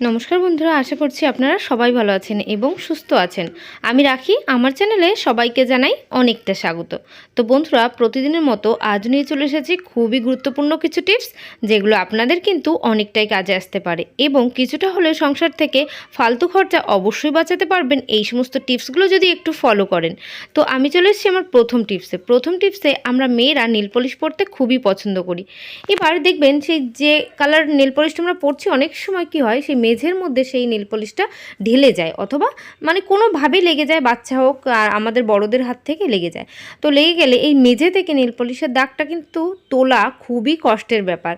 নমস্কার বন্ধুরা, আশা করছি আপনারা সবাই ভালো আছেন এবং সুস্থ আছেন। আমি রাখি, আমার চ্যানেলে সবাইকে জানাই অনেকটা স্বাগত। তো বন্ধুরা, প্রতিদিনের মতো আজ নিয়ে চলে এসেছি খুবই গুরুত্বপূর্ণ কিছু টিপস, যেগুলো আপনাদের কিন্তু অনেকটাই কাজে আসতে পারে এবং কিছুটা হলেও সংসার থেকে ফালতু খরচা অবশ্যই বাঁচাতে পারবেন। এই সমস্ত টিপসগুলো যদি একটু ফলো করেন। তো আমি চলে এসেছি আমার প্রথম টিপসে। প্রথম টিপসে আমরা মেয়েরা নীল পলিশ পরতে খুবই পছন্দ করি। এবার দেখবেন সেই যে কালার নেল পলিশটা আমরা পরছি, অনেক সময় কি হয়, সেই মেঝের মধ্যে সেই নেল পলিশটা ঢেলে যায় অথবা মানে কোনোভাবে লেগে যায়, বাচ্চা হোক আর আমাদের বড়দের হাত থেকে লেগে যায়। তো লেগে গেলে এই মেঝে থেকে নেল পলিশের দাগটা কিন্তু তোলা খুবই কষ্টের ব্যাপার।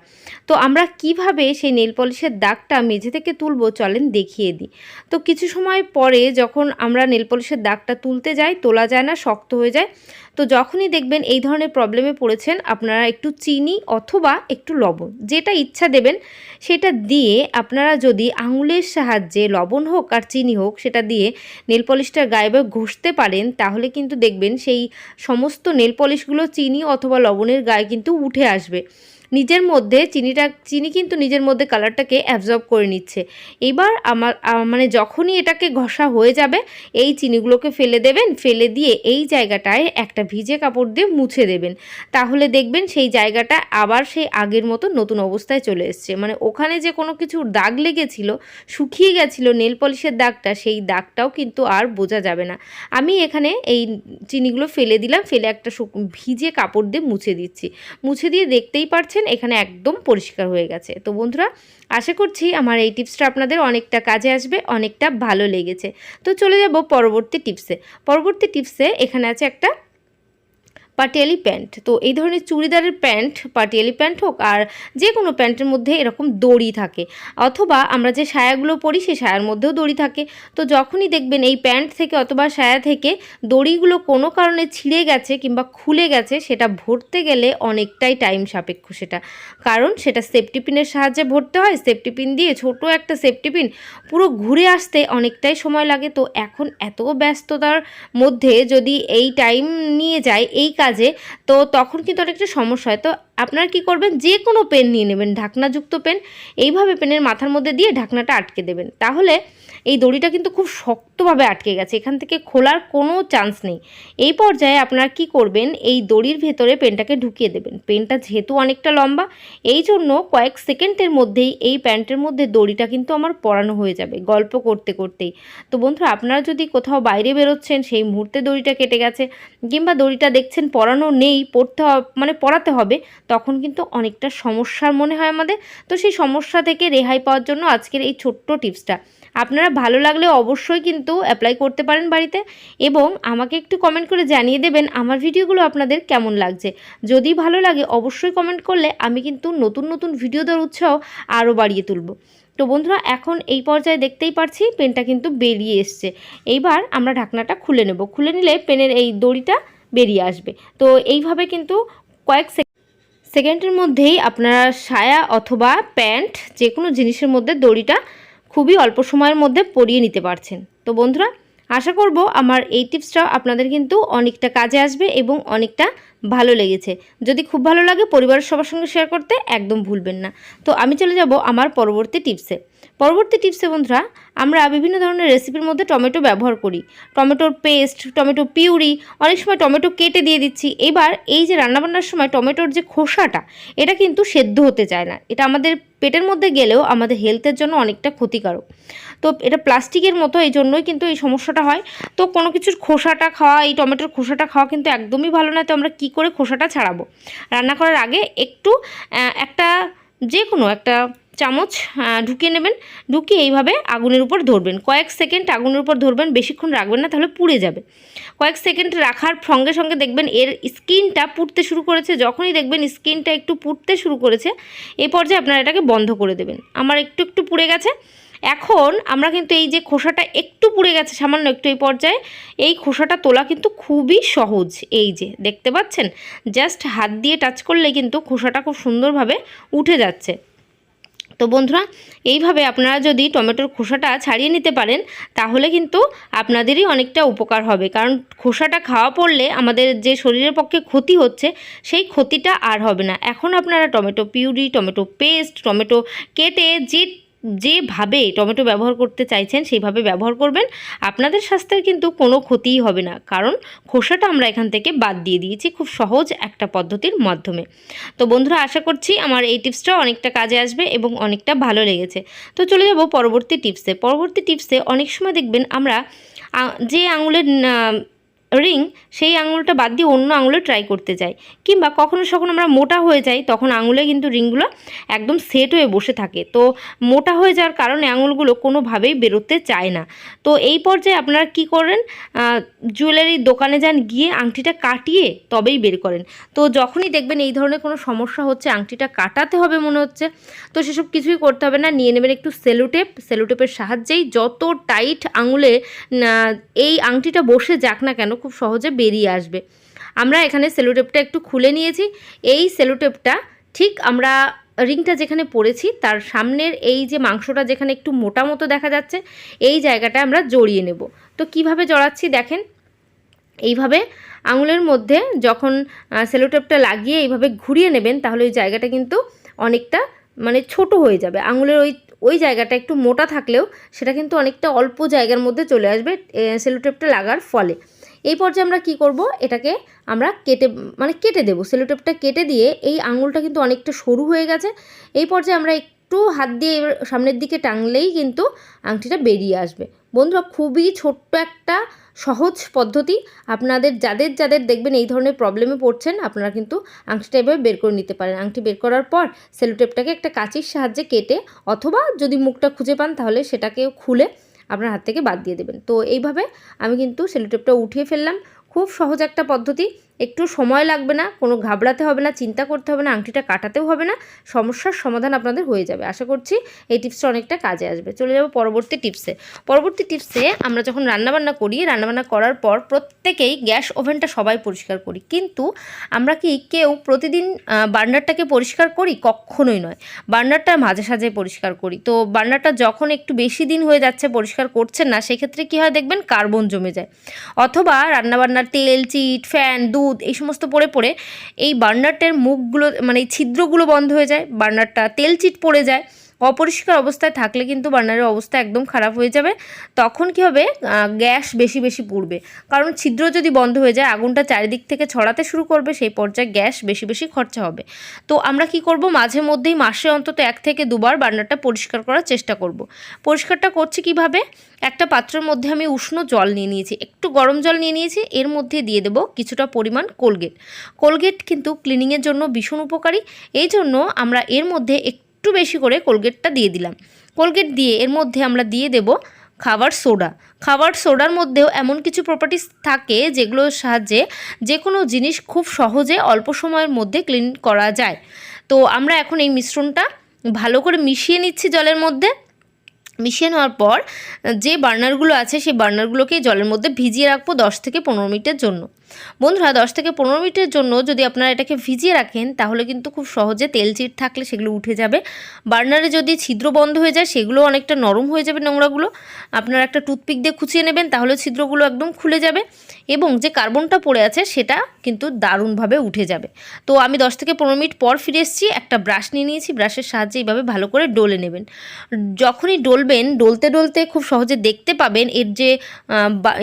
তো আমরা কীভাবে সেই নেল পলিশের দাগটা মেঝে থেকে তুলবো চলেন দেখিয়ে দিই। তো কিছু সময় পরে যখন আমরা নেল পলিশের দাগটা তুলতে যাই, তোলা যায় না, শক্ত হয়ে যায় তো যখনই দেখবেন এই ধরনের প্রবলেমে পড়েছেন, আপনারা একটু চিনি অথবা একটু লবণ, যেটা ইচ্ছা দেবেন, সেটা দিয়ে আপনারা যদি আঙুলের সাহায্যে লবণ হোক আর চিনি হোক, সেটা দিয়ে নেল পলিশটার গায়ে ঘষতে পারেন, তাহলে কিন্তু দেখবেন সেই সমস্ত নেল পলিশগুলো চিনি অথবা লবণের গায়ে কিন্তু উঠে আসবে। নিজের মধ্যে চিনিটা, চিনি কিন্তু নিজের মধ্যে কালারটাকে অ্যাবজর্ব করে নিচ্ছে। এবার আমার মানে যখনই এটাকে ঘষা হয়ে যাবে, এই চিনিগুলোকে ফেলে দেবেন, ফেলে দিয়ে এই জায়গাটায় একটা ভিজে কাপড় দিয়ে মুছে দেবেন। তাহলে দেখবেন সেই জায়গাটা আবার সেই আগের মতো নতুন অবস্থায় চলে এসছে। মানে ওখানে যে কোনো কিছুর দাগ লেগেছিল, শুকিয়ে গেছিল নেল পলিশের দাগটা, সেই দাগটাও কিন্তু আর বোঝা যাবে না। আমি এখানে এই চিনিগুলো ফেলে দিলাম, ফেলে একটা ভিজে কাপড় দিয়ে মুছে দিচ্ছি। মুছে দিয়ে দেখতেই পারছেন এখানে একদম পরিষ্কার হয়ে গেছে। তো বন্ধুরা, আশা করছি আমার এই টিপসটা আপনাদের অনেকটা কাজে আসবে, অনেকটা ভালো লেগেছে। তো চলে যাব পরবর্তী টিপসে। পরবর্তী টিপসে এখানে আছে একটা পাটিয়ালি প্যান্ট তো এই ধরনের চুড়িদারের প্যান্ট পাটিয়ালি প্যান্ট হোক, আর যে কোনো প্যান্টের মধ্যে এরকম দড়ি থাকে। অথবা আমরা যে সায়াগুলো পরি, সেই সায়ার মধ্যেও দড়ি থাকে। তো যখনই দেখবেন এই প্যান্ট থেকে অথবা সায়া থেকে দড়িগুলো কোনো কারণে ছিঁড়ে গেছে কিংবা খুলে গেছে, সেটা ভরতে গেলে অনেকটাই টাইম সাপেক্ষ সেটা। কারণ সেটা সেফটি পিনের সাহায্যে ভরতে হয় সেফটি পিন দিয়ে ছোট একটা সেফটি পিন পুরো ঘুরে আসতে অনেকটাই সময় লাগে। তো এখন এত ব্যস্ততার মধ্যে যদি এই টাইম নিয়ে যায়, এই কাজে তো তখন কিন্তু অনেকটা সমস্যা হয়। তো আপনারা কি করবেন? যে কোনো পেন নিয়ে নেবেন, ঢাকনাযুক্ত পেন। এইভাবে পেনের মাথার মধ্যে দিয়ে ঢাকনাটা আটকে দেবেন। তাহলে এই দড়িটা কিন্তু খুব শক্তভাবে আটকে গেছে। এখান থেকে খোলার কোনো চান্স নেই। এই পর্যায়ে আপনারা কি করবেন? এই দড়ির ভেতরে পেনটাকে ঢুকিয়ে দেবেন। পেনটা যেহেতু অনেকটা লম্বা, এই জন্য কয়েক সেকেন্ডের মধ্যেই এই প্যান্টের মধ্যে দড়িটা কিন্তু আমার পরানো হয়ে যাবে গল্প করতে করতেই। তো বন্ধুরা, আপনারা যদি কোথাও বাইরে বেরোচ্ছেন, সেই মুহূর্তে দড়িটা কেটে গেছে, কিংবা দড়িটা দেখছেন পরানো নেই, পড়তে মানে পরাতে হবে তখন কিন্তু অনেকটা সমস্যার মনে হয় আমাদের। তো সেই সমস্যা থেকে রেহাই পাওয়ার জন্য আজকের এই ছোট্ট টিপসটা। আপনারা ভালো লাগলে অবশ্যই কিন্তু অ্যাপ্লাই করতে পারেন বাড়িতে এবং আমাকে একটু কমেন্ট করে জানিয়ে দেবেন আমার ভিডিওগুলো আপনাদের কেমন লাগছে। যদি ভালো লাগে অবশ্যই কমেন্ট করলে আমি কিন্তু নতুন নতুন ভিডিও দেওয়ার উৎসাহ আরও বাড়িয়ে তুলব। তো বন্ধুরা, এখন এই পর্যায়ে দেখতেই পারছি পেনটা কিন্তু বেরিয়ে এসছে। এইবার আমরা ঢাকনাটা খুলে নেব। খুলে নিলে পেনের এই দড়িটা বেরিয়ে আসবে। তো এইভাবে কিন্তু কয়েক সেকেন্ড সেকেন্ডের মধ্যেই আপনারা সায়া অথবা প্যান্ট যে কোনো জিনিসের মধ্যে দড়িটা খুবই অল্প সময়ের মধ্যে পরিয়ে নিতে পারছেন। তো বন্ধুরা, আশা করব আমার এই টিপসটাও আপনাদের কিন্তু অনেকটা কাজে আসবে এবং অনেকটা ভালো লেগেছে। যদি খুব ভালো লাগে পরিবারের সবার সঙ্গে শেয়ার করতে একদম ভুলবেন না। তো আমি চলে যাব আমার পরবর্তী টিপসে। পরবর্তী টিপসে বন্ধুরা, আমরা বিভিন্ন ধরনের রেসিপির মধ্যে টমেটো ব্যবহার করি। টমেটোর পেস্ট, টমেটো পিউরি, অনেক সময় টমেটো কেটে দিয়ে দিচ্ছি। এবার এই যে রান্নাবান্নার সময় টমেটোর যে খোসাটা, এটা কিন্তু সেদ্ধ হতে চায় না। এটা আমাদের পেটের মধ্যে গেলেও আমাদের হেলথের জন্য অনেকটা ক্ষতিকারক। তো এটা প্লাস্টিকের মতো, এই জন্যই কিন্তু এই সমস্যাটা হয়। তো কোনো কিছুর খোসাটা খাওয়া, এই টমেটোর খোসাটা খাওয়া কিন্তু একদমই ভালো না তো আমরা কী করে খোসাটা ছাড়াবো? রান্না করার আগে একটু একটা যে কোনো একটা চামচ ঢুকিয়ে নেবেন। ঢুকিয়ে এইভাবে আগুনের উপর ধরবেন। কয়েক সেকেন্ড আগুনের উপর ধরবেন, বেশিক্ষণ রাখবেন না, তাহলে পুড়ে যাবে। কয়েক সেকেন্ড রাখার সঙ্গে সঙ্গে দেখবেন এর স্কিনটা পুড়তে শুরু করেছে। যখনই দেখবেন স্কিনটা একটু পুড়তে শুরু করেছে এই পর্যায়ে আপনারা এটাকে বন্ধ করে দেবেন। আমার একটু একটু পুড়ে গেছে। এখন আমরা কিন্তু এই যে খোসাটা একটু পুড়ে গেছে, সামান্য একটু এই পর্যায়ে, এই খোসাটা তোলা কিন্তু খুবই সহজ। এই যে, দেখতে পাচ্ছেন? জাস্ট হাত দিয়ে টাচ করলে কিন্তু খোসাটা খুব সুন্দরভাবে উঠে যাচ্ছে। তো বন্ধুরা, এইভাবে আপনারা যদি টমেটোর খোসাটা ছাড়িয়ে নিতে পারেন, তাহলে কিন্তু আপনাদেরই অনেকটা উপকার হবে। কারণ খোসাটা খাওয়া পড়লে আমাদের যে শরীরের পক্ষে ক্ষতি হচ্ছে, সেই ক্ষতিটা আর হবে না। এখন আপনারা tomato puree, tomato paste, tomato কেটে যে যেভাবে টমেটো ব্যবহার করতে চাইছেন, সেইভাবে ব্যবহার করবেন। আপনাদের স্বাস্থ্যের কিন্তু কোনো ক্ষতিই হবে না। কারণ খোসাটা আমরা এখান থেকে বাদ দিয়ে দিয়েছি খুব সহজ একটা পদ্ধতির মাধ্যমে। তো বন্ধুরা, আশা করছি আমার এই টিপসটা অনেকটা কাজে আসবে এবং অনেকটা ভালো লেগেছে। তো চলে যাব পরবর্তী টিপসে। পরবর্তী টিপসে অনেক সময় দেখবেন আমরা যে আঙুলের রিং সেই আঙুলটা বাদ দিয়ে অন্য আঙুলে ট্রাই করতে যাই। কিংবা কখনো যখন আমরা মোটা হয়ে যাই, তখন আঙুলে কিন্তু রিংগুলো একদম সেট হয়ে বসে থাকে। তো মোটা হয়ে যাওয়ার কারণে আঙুলগুলো কোনোভাবেই বেরোতে চায় না। তো এই পর্যায়ে আপনারা কি করেন জুয়েলারির দোকানে যান, গিয়ে আংটিটা কাটিয়ে তবেই বের করেন। তো যখনই দেখবেন এই ধরনের কোনো সমস্যা হচ্ছে, আংটিটা কাটাতে হবে মনে হচ্ছে, তো সেসব কিছুই করতে হবে না। নিয়ে নেবেন একটু সেলোটেপ সেলোটেপের সাহায্যেই যত টাইট আঙুলে এই আংটিটা বসে যাক না কেন খুব সহজে বেরিয়ে আসবে। আমরা এখানে সেলোটেপটা একটু খুলে নিয়েছি। এই সেলোটেপটা ঠিক আমরা রিংটা যেখানে পড়েছি তার সামনের এই যে মাংসটা যেখানে একটু মোটা মতো দেখা যাচ্ছে, এই জায়গাটা আমরা জড়িয়ে নেব। তো কীভাবে জড়াচ্ছি দেখেন? এইভাবে আঙুলের মধ্যে যখন সেলোটেপটা লাগিয়ে এইভাবে ঘুরিয়ে নেবেন, তাহলে ওই জায়গাটা কিন্তু অনেকটা মানে ছোট হয়ে যাবে। আঙুলের ওই ওই জায়গাটা একটু মোটা থাকলেও সেটা কিন্তু অনেকটা অল্প জায়গার মধ্যে চলে আসবে সেলোটেপটা লাগার ফলে। এই পর্যায়ে আমরা কি করব? এটাকে আমরা কেটে মানে কেটে দেবো। সেলোটেপটা কেটে দিয়ে এই আঙুলটা কিন্তু অনেকটা সরু হয়ে গেছে। এই পর্যায়ে আমরা একটু হাত দিয়ে সামনের দিকে টাঙলেই কিন্তু আংটিটা বেরিয়ে আসবে। বন্ধুরা, খুবই ছোট্ট একটা সহজ পদ্ধতি। আপনাদের যাদের যাদের দেখবেন এই ধরনের প্রবলেমে পড়ছেন, আপনারা কিন্তু আংটিটা এভাবে বের করে নিতে পারেন। আংটি বের করার পর সেলোটেপটাকে একটা কাঁচির সাহায্যে কেটে অথবা যদি মুখটা খুঁজে পান, তাহলে সেটাকেও খুলে আপনার হাত থেকে বাদ দিয়ে দেবেন। তো এইভাবে আমি কিন্তু সেলোটেপটা উঠিয়ে ফেললাম। খুব সহজ একটা পদ্ধতি। একটু সময় লাগবে না, কোনো ঘাবড়াতে হবে না, চিন্তা করতে হবে না, আংটিটা কাটাতেও হবে না, সমস্যার সমাধান আপনাদের হয়ে যাবে। আশা করছি এই টিপসটা অনেকটা কাজে আসবে। চলে যাব পরবর্তী টিপসে। পরবর্তী টিপসে আমরা যখন রান্নাবান্না করি, রান্নাবান্না করার পর প্রত্যেকেই গ্যাস ওভেনটা সবাই পরিষ্কার করি। কিন্তু আমরা কি কেউ প্রতিদিন বার্নারটাকে পরিষ্কার করি? কখনোই নয়। বার্নারটা মাঝে সাঝে পরিষ্কার করি। তো বার্নারটা যখন একটু বেশি দিন হয়ে যাচ্ছে, পরিষ্কার করছেন না, সেক্ষেত্রে কী হয় দেখবেন? কার্বন জমে যায়। অথবা রান্নাবান্নার তেল, চিট, ফ্যান, দুধ এই সমস্ত পড়ে পড়ে এই বার্নারটার মুখগুলো মানে এই ছিদ্রগুলো বন্ধ হয়ে যায়, বার্নারটা তেল চিট পড়ে যায় অপরিষ্কার অবস্থায় থাকলে কিন্তু বার্নারের অবস্থা একদম খারাপ হয়ে যাবে। তখন কি হবে? গ্যাস বেশি বেশি পুড়বে। কারণ ছিদ্র যদি বন্ধ হয়ে যায়, আগুনটা চারিদিক থেকে ছড়াতে শুরু করবে, সেই পর্যায়ে গ্যাস বেশি বেশি খরচা হবে। তো আমরা কি করব? মাঝে মধ্যেই মাসে অন্তত এক থেকে দুবার বার্নারটা পরিষ্কার করার চেষ্টা করব। পরিষ্কারটা করছি কীভাবে? একটা পাত্রের মধ্যে আমি উষ্ণ জল নিয়ে নিয়েছি। একটু গরম জল নিয়ে নিয়েছি। এর মধ্যে দিয়ে দেবো কিছুটা পরিমাণ কোলগেট। কোলগেট কিন্তু ক্লিনিংয়ের জন্য ভীষণ উপকারী। এই জন্য আমরা এর মধ্যে একটু বেশি করে কোলগেটটা দিয়ে দিলাম। কোলগেট দিয়ে এর মধ্যে আমরা দিয়ে দেব খাবার সোডা। খাবার সোডার মধ্যেও এমন কিছু প্রপার্টিস থাকে যেগুলোর সাহায্যে যে কোনো জিনিস খুব সহজে অল্প সময়ের মধ্যে ক্লিন করা যায়। তো আমরা এখন এই মিশ্রণটা ভালো করে মিশিয়ে নিচ্ছি জলের মধ্যে। মিশিয়ে নেওয়ার পর যে বার্নারগুলো আছে, সেই বার্নারগুলোকে জলের মধ্যে ভিজিয়ে রাখব দশ থেকে পনেরো মিনিটের জন্য। বন্ধুরা, দশ থেকে পনেরো মিনিটের জন্য যদি আপনারা এটাকে ভিজিয়ে রাখেন, তাহলে কিন্তু খুব সহজে তেল চিট থাকলে সেগুলো উঠে যাবে। বার্নারে যদি ছিদ্র বন্ধ হয়ে যায়, সেগুলো অনেকটা নরম হয়ে যাবে নোংরাগুলো। আপনারা একটা টুথপিক দিয়ে খুঁচিয়ে নেবেন তাহলে ছিদ্রগুলো একদম খুলে যাবে এবং যে কার্বনটা পড়ে আছে, সেটা কিন্তু দারুণভাবে উঠে যাবে। তো আমি দশ থেকে পনেরো মিনিট পর ফিরে এসেছি, একটা ব্রাশ নিয়ে নিয়েছি, ব্রাশের সাহায্যে এইভাবে ভালো করে ডলে নেবেন। যখনই ডলবেন, ডলতে ডলতে খুব সহজে দেখতে পাবেন, এর যে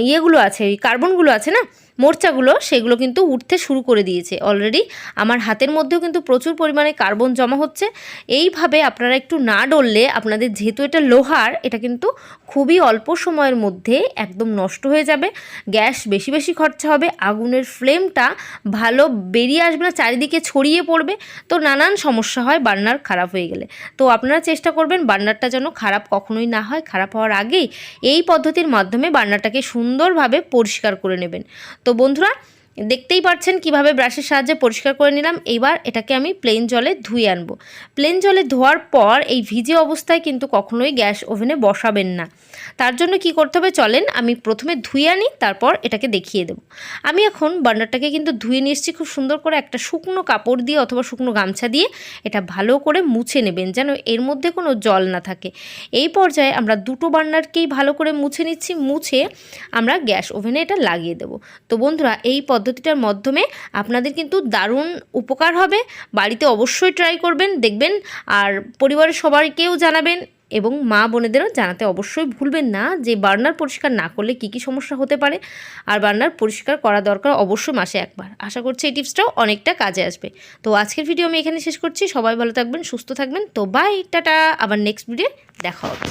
ইয়েগুলো আছে, ওই কার্বনগুলো আছে না মোর্চাগুলো সেগুলো কিন্তু উঠতে শুরু করে দিয়েছে অলরেডি আমার হাতের মধ্যেও কিন্তু প্রচুর পরিমাণে কার্বন জমা হচ্ছে। এইভাবে আপনারা একটু না ডললে আপনাদের যেহেতু এটা লোহার, এটা কিন্তু খুবই অল্প সময়ের মধ্যে একদম নষ্ট হয়ে যাবে। গ্যাস বেশি বেশি খরচা হবে, আগুনের ফ্লেমটা ভালো বেরিয়ে আসবে না, চারিদিকে ছড়িয়ে পড়বে। তো নানান সমস্যা হয়, বার্নার খারাপ হয়ে গেলে। তো আপনারা চেষ্টা করবেন বার্নারটা যেন খারাপ কখনোই না হয়, খারাপ হওয়ার আগেই এই পদ্ধতির মাধ্যমে বার্নারটাকে সুন্দরভাবে পরিষ্কার করে নেবেন। তো বন্ধুরা দেখতেই পাচ্ছেন কীভাবে ব্রাশের সাহায্যে পরিষ্কার করে নিলাম। এবার এটাকে আমি প্লেন জলে ধুয়ে আনব। প্লেন জলে ধোয়ার পর এই ভিজে অবস্থায় কিন্তু কখনোই গ্যাস ওভেনে বসাবেন না। তার জন্য কি করতে হবে চলেন, আমি প্রথমে ধুয়ে আনি, তারপর এটাকে দেখিয়ে দেবো। আমি এখন বার্নারটাকে কিন্তু ধুয়ে নিয়ে এসেছি খুব সুন্দর করে একটা শুকনো কাপড় দিয়ে অথবা শুকনো গামছা দিয়ে এটা ভালো করে মুছে নেবেন যেন এর মধ্যে কোনো জল না থাকে। এই পর্যায়ে আমরা দুটো বার্নারকেই ভালো করে মুছে নিচ্ছি, মুছে আমরা গ্যাস ওভেনে এটা লাগিয়ে দেবো। তো বন্ধুরা, এই পদ্ধতি পদ্ধতিটার মাধ্যমে আপনাদের কিন্তু দারুণ উপকার হবে। বাড়িতে অবশ্যই ট্রাই করবেন, দেখবেন, আর পরিবারের সবাইকেও জানাবেন এবং মা বোনেদেরও জানাতে অবশ্যই ভুলবেন না যে বার্নার পরিষ্কার না করলে কী কী সমস্যা হতে পারে। আর বার্নার পরিষ্কার করা দরকার অবশ্যই মাসে একবার। আশা করছি এই টিপসটাও অনেকটা কাজে আসবে। তো আজকের ভিডিও আমি এখানে শেষ করছি। সবাই ভালো থাকবেন, সুস্থ থাকবেন। তো বাই টাটা। আবার নেক্সট ভিডিও দেখা হবে।